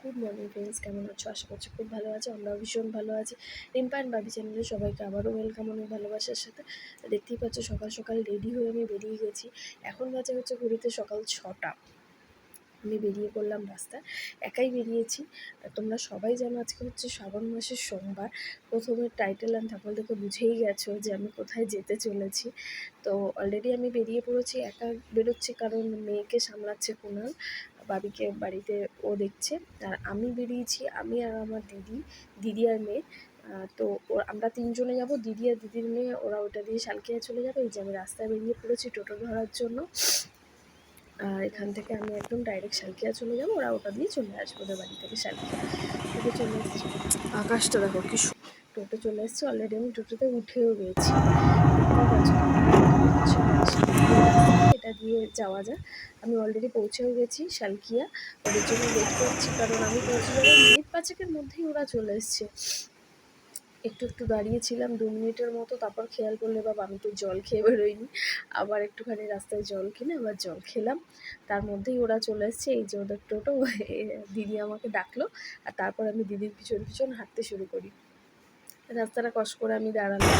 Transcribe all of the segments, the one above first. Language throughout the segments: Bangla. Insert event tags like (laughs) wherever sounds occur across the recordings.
গুড মর্নিং ফ্রেন্ডস কেমন আছো? আশা করছি খুব ভালো আছে। আমরাও ভীষণ ভালো আছি। রিম্পা অ্যান্ড বাবি চ্যানেলে সবাইকে আবারও ওয়েলকাম অনেক ভালোবাসার সাথে। দেখতেই পাচ্ছ সকাল সকাল রেডি হয়ে আমি বেরিয়ে গেছি। এখন বাজে হচ্ছে ঘুরিতে সকাল ছটা। আমি বেরিয়ে পড়লাম রাস্তায়। একাই বেরিয়েছি। তোমরা সবাই জানো আজকে হচ্ছে শ্রাবণ মাসের সোমবার। প্রথমে টাইটেল অ্যান্ড থাকল থেকে বুঝেই গেছো যে আমি কোথায় যেতে চলেছি। তো অলরেডি আমি বেরিয়ে পড়েছি, একা বেরোচ্ছি কারণ মেয়েকে সামলাচ্ছে কুনাল, বাবিকে বাড়িতে ও দেখছে। আর আমি বেরিয়েছি, আমি আর আমার দিদি দিদি আর মেয়ে। তো আমরা তিনজনে যাব, দিদি আর দিদির মেয়ে, ওরা ওটা দিয়ে শালকিয়া চলে যাবে। এই যে আমি রাস্তায় বেরিয়ে পড়েছি টোটো ধরার জন্য। আর এখান থেকে আমি একদম ডাইরেক্ট শালকিয়া চলে যাব। ওরা ওটা দিয়ে চলে আসবে ওদের বাড়ি থেকে শালকিয়া। টোটো চলে এসেছি। আকাশটা দেখো কি টোটো চলে এসেছে। অলরেডি আমি টোটোতে উঠেও গেছি। এটা দিয়ে যাওয়া যায় আমি অলরেডি পৌঁছেও গেছি শালকিয়া। ওদের জন্য ওয়েট করছি কারণ আমি পৌঁছে যাব মিনিট পাঁচেকের মধ্যেই ওরা চলে এসছে। একটু একটু দাঁড়িয়েছিলাম দু মিনিটের মতো, তারপর খেয়াল করলে বাবা আমি তো জল খেয়ে বেরোইনি। আবার একটুখানি রাস্তায় জল কিনে আবার জল খেলাম। তার মধ্যেই ওরা চলে এসছে এই যে ওদের টোটো দিদি আমাকে ডাকলো, আর তারপর আমি দিদির পিছন পিছন হাঁটতে শুরু করি। রাস্তাটা কষ্ট করে আমি দাঁড়ালাম।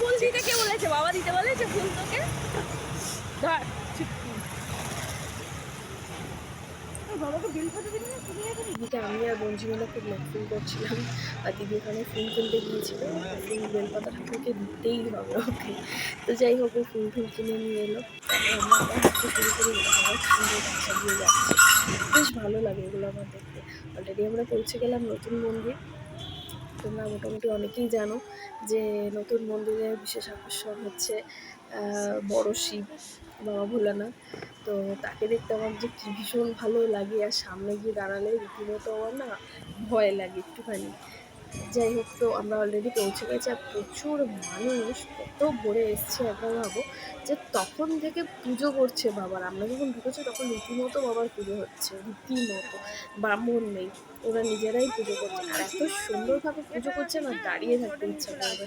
ফুল দিতে কে বলেছে বাবা দিতে বলেছে ফুল তোকে ধর বাবাকে বিল খাতে দিবি না তুমি এখন দিদিকে আমি আর বঞ্জি মিলে খুব মাহফিল করছিলাম। আর দিদি ওখানে ফুল কিনতে গিয়েছিল। ফুল বেলপাতা ঠাকুরকে দিতেই হবে ওকে। তো যাই হোক, ও ফুল ফুল কিনে নিয়ে এলো। আমরা বেশ ভালো লাগে এগুলো আমার দেখতে। অলরেডি আমরা পৌঁছে গেলাম নতুন মন্দির। তোমরা মোটামুটি অনেকেই জানো যে নতুন মন্দিরের বিশেষ আকর্ষণ হচ্ছে বড় শিব। বাবা ভোলানাথ তো তাকে দেখতে আমার যে কি ভীষণ ভালো লাগে, আর সামনে গিয়ে দাঁড়ালে রীতিমতো আমার না ভয় লাগে একটুখানি। যাই হোক, তো আমরা অলরেডি পৌঁছে গেছি, আর প্রচুর মানুষ, কত ভরে এসছে একবার ভাবো, যে তখন থেকে পুজো করছে বাবার। আমরা যখন ঢুকেছি তখন রীতিমতো বাবার পুজো হচ্ছে, রীতিমতো। ব্রাহ্মণ নেই, ওরা নিজেরাই পুজো করছে। আর এত সুন্দরভাবে পুজো করছে না, দাঁড়িয়ে থাকতে ইচ্ছা করবে।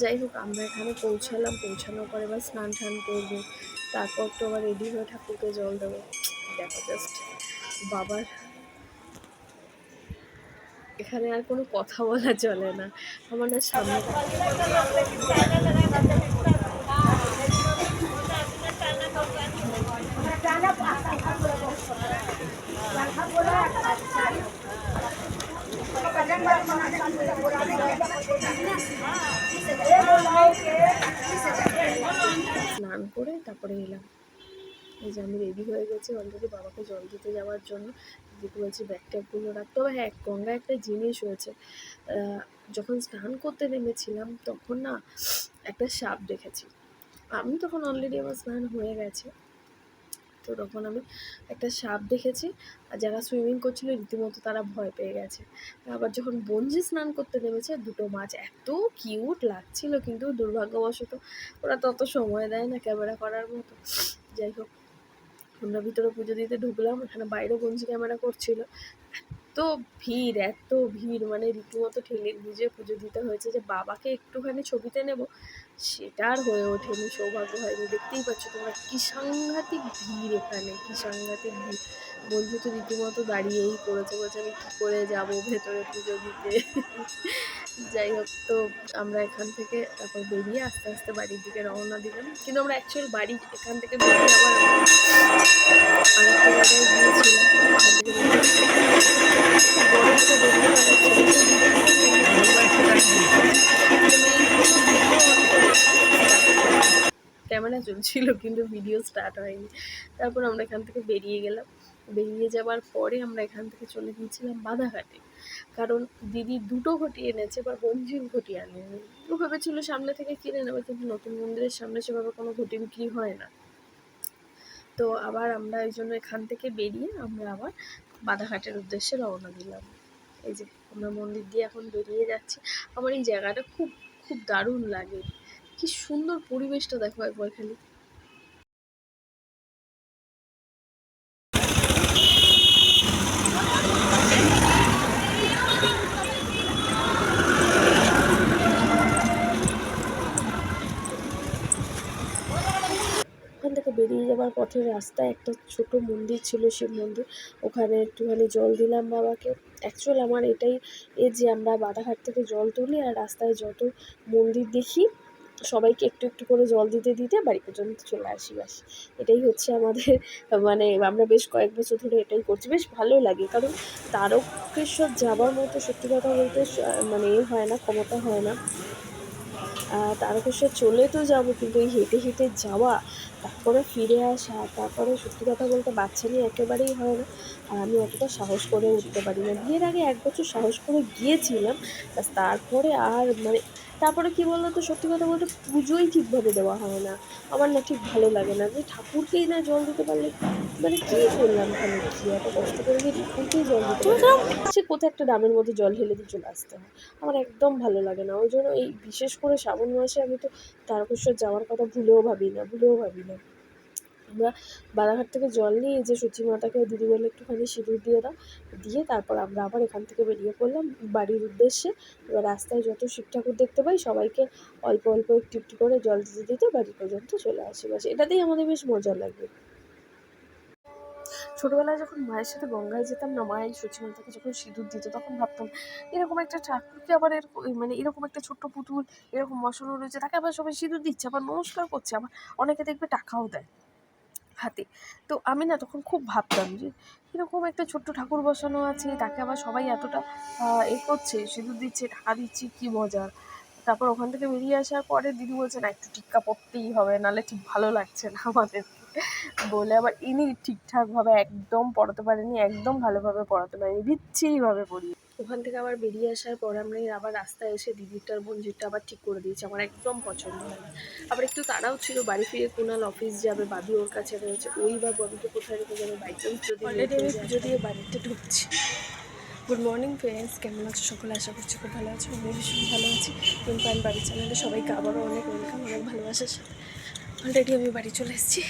যাই হোক, আমরা এখানে পৌঁছালাম, পৌঁছানোর পরে বা স্নান টান করব। তারপর তো আবার রেডি হয়ে ঠাকুরকে জল দেবো। দেখো জাস্ট বাবার এখানে আর কোনো কথা বলা চলে না। আমার না সামনে করে তারপরে এলাম। এই যে আমি রেডি হয়ে গেছি অলরেডি বাবাকে জল দিতে যাওয়ার জন্য। দিদি বলছি ব্যাগ ট্যাগগুলো রাখতে হবে। হ্যাঁ গঙ্গা একটা জিনিস হয়েছে যখন স্নান করতে নেমেছিলাম তখন না একটা সাপ দেখেছি। আমি তখন অলরেডি আমার স্নান হয়ে গেছে। তো তখন আমি একটা সাপ দেখেছি আর যারা সুইমিং করছিল রীতিমতো তারা ভয় পেয়ে গেছে। আবার যখন বঞ্জি স্নান করতে নেমেছে, দুটো মাছ এত কিউট লাগছিল কিন্তু দুর্ভাগ্যবশত ওরা তত সময় দেয় না ক্যামেরা করার মতো। যাই হোক, আমরা ভিতরে পুজো দিতে ঢুকলাম ওখানে বাইরে বঞ্জি ক্যামেরা করছিল। ভিড়, এত ভিড় মানে রীতিমতো ঠেলে বুঝে পুজো দিতে হয়েছে যে বাবাকে একটুখানি ছবিতে নেব, সেটা আর হয়ে ওঠেনি, সৌভাগ্য হয়নি। দেখতেই পাচ্ছ তোমরা কি সাংঘাতিক ভিড় এখানে, কি সাংঘাতিক ভিড়। বন্ধু তো রীতিমতো দাঁড়িয়েই পড়েছে বলছে আমি কী করে যাব ভেতরে পুজো দিতে? যাই হোক, তো আমরা এখান থেকে তারপর বেরিয়ে আস্তে আস্তে বাড়ির দিকে রওনা দিলাম। কিন্তু আমরা অ্যাকচুয়াল বাড়ি এখান থেকে বেরিয়ে আবার আরেকটা ক্যামেরা চলছিল, কিন্তু ভিডিও স্টার্ট হয়নি। তারপর আমরা এখান থেকে বেরিয়ে গেলাম। বেরিয়ে যাওয়ার পরে আমরা এখান থেকে চলে গিয়েছিলাম বাধাঘাটে। কারণ দিদি দুটো ঘটি এনেছে বা বঞ্জির ঘটি আনেনি। ও ভেবেছিল সামনে থেকে কিনে নেবে, কিন্তু নতুন মন্দিরের সামনে সেভাবে কোনো ঘটি বিক্রি হয় না। তো আবার আমরা এই জন্য এখান থেকে বেরিয়ে আমরা আবার বাধাঘাটের উদ্দেশ্যে রওনা দিলাম। এই যে আমরা মন্দির দিয়ে এখন বেরিয়ে যাচ্ছি। আমার এই জায়গাটা খুব খুব দারুণ লাগে। কি সুন্দর পরিবেশটা দেখো একবার খালি। যাবার পথে রাস্তায় একটা ছোট মন্দির ছিল শিব মন্দির। ওখানে একটুখানি জল দিলাম বাবাকে। অ্যাকচুয়াল আমার এটাই এ যে আমরা বাধাঘাট থেকে জল তুলি আর রাস্তায় যত মন্দির দেখি, সবাইকে একটু একটু করে জল দিতে দিতে বাড়ি পর্যন্ত চলে আসি ব্যাস এটাই হচ্ছে আমাদের (laughs) মানে আমরা বেশ কয়েক বছর ধরে এটাই করছি। বেশ ভালো লাগে কারণ তারকেশ্বর যাবার মতো সত্যি কথা বলতে মানে এ হয় না, ক্ষমতা হয় না। তারকেশ্বর চলে তো যাব, কিন্তু এই হেঁটে হেঁটে যাওয়া, তারপরে ফিরে আসা, তারপরে সত্যি কথা বলতে বাচ্চা নিয়ে একেবারেই হয় না। আর আমি অতটা সাহস করে উঠতে পারি না। বিয়ের আগে এক বছর সাহস করে গিয়েছিলাম তারপরে আর মানে তারপরে কি বলতো তো সত্যি কথা বলতে পুজোই ঠিকভাবে দেওয়া হয় না। আমার না ঠিক ভালো লাগে না। যে ঠাকুরকেই না জল দিতে পারলে মানে কী করলাম তাহলে কি এত কষ্ট করে গিয়ে ঠাকুরকেই জল দিতে পারলাম সে কোথাও একটা ডামের মধ্যে জল ঢেলে দিয়ে চলে আসতে হয়? আমার একদম ভালো লাগে না। ওই জন্য এই বিশেষ করে শ্রাবণ মাসে আমি তো তারকেশ্বর যাওয়ার কথা ভুলেও ভাবি না, ভুলেও ভাবি না। আমরা বালাঘাট থেকে জল নিয়ে যে সূচি মাতাকে দিদি বলে একটুখানি সিঁদুর দিয়ে দাও, দিয়ে তারপর আমরা আবার এখান থেকে বেরিয়ে পড়লাম বাড়ির উদ্দেশ্যে। এবার রাস্তায় যত শিব ঠাকুর দেখতে পাই সবাইকে অল্প অল্প একটু একটু করে জল দিতে দিতে বাড়ি পর্যন্ত চলে আসি। বাস, এটাতেই আমাদের বেশ মজা লাগে। ছোটবেলায় যখন মায়ের সাথে গঙ্গায় যেতাম না মায়ের সচিমাতাকে যখন সিঁদুর দিত তখন ভাবতাম, এরকম একটা ঠাকুরকে আবার এরকম মানে এরকম একটা ছোট্ট পুতুল, এরকম বসানো রয়েছে, তাকে আবার সবাই সিঁদুর দিচ্ছে, আবার নমস্কার করছে, আবার অনেকে দেখবে টাকাও দেয়। হাতে তো আমি না তখন খুব ভাবতাম যে এরকম একটা ছোট্ট ঠাকুর বসানো আছে, তাকে আবার সবাই এতটা এ করছে, সিঁদুর দিচ্ছে, টাকা দিচ্ছে, কী মজার। তারপর ওখান থেকে বেরিয়ে আসার পরে দিদি বলছে, না, একটু টিক্কা পরতেই হবে, নাহলে ঠিক ভালো লাগছে না আমাদের। বলে আবার ইনি ঠিকঠাকভাবে একদম পড়াতে পারেনি একদম ভালোভাবে পড়াতে পারেনি বিচ্ছিরিভাবে পড়িয়ে। ওখান থেকে আবার বেরিয়ে আসার পর আমরা আবার রাস্তায় এসে দিদিরটার মঞ্জিরটা আবার ঠিক করে দিয়েছি আমার একদম পছন্দ হয় আবার একটু তাড়াও ছিল বাড়ি ফিরে কুনাল অফিস যাবে বাবি ওর কাছে রয়েছে ওই বা ববিকে কোথায় রেখে যাবে বাই চান্স যদি অলরেডি আমি পুজো দিয়ে বাড়িতে ঢুকছি। গুড মর্নিং ফ্রেন্ডস কেমন আছো? সকলে আশা করছি খুব ভালো আছো আমি ভীষণ ভালো আছি। টুম্পা অ্যান্ড বাড়ি চ্যানেলে সবাইকে আবারও অনেক ওয়েলকাম অনেক ভালোবাসার সাথে। অলরেডি আমি বাড়ি চলে এসেছি।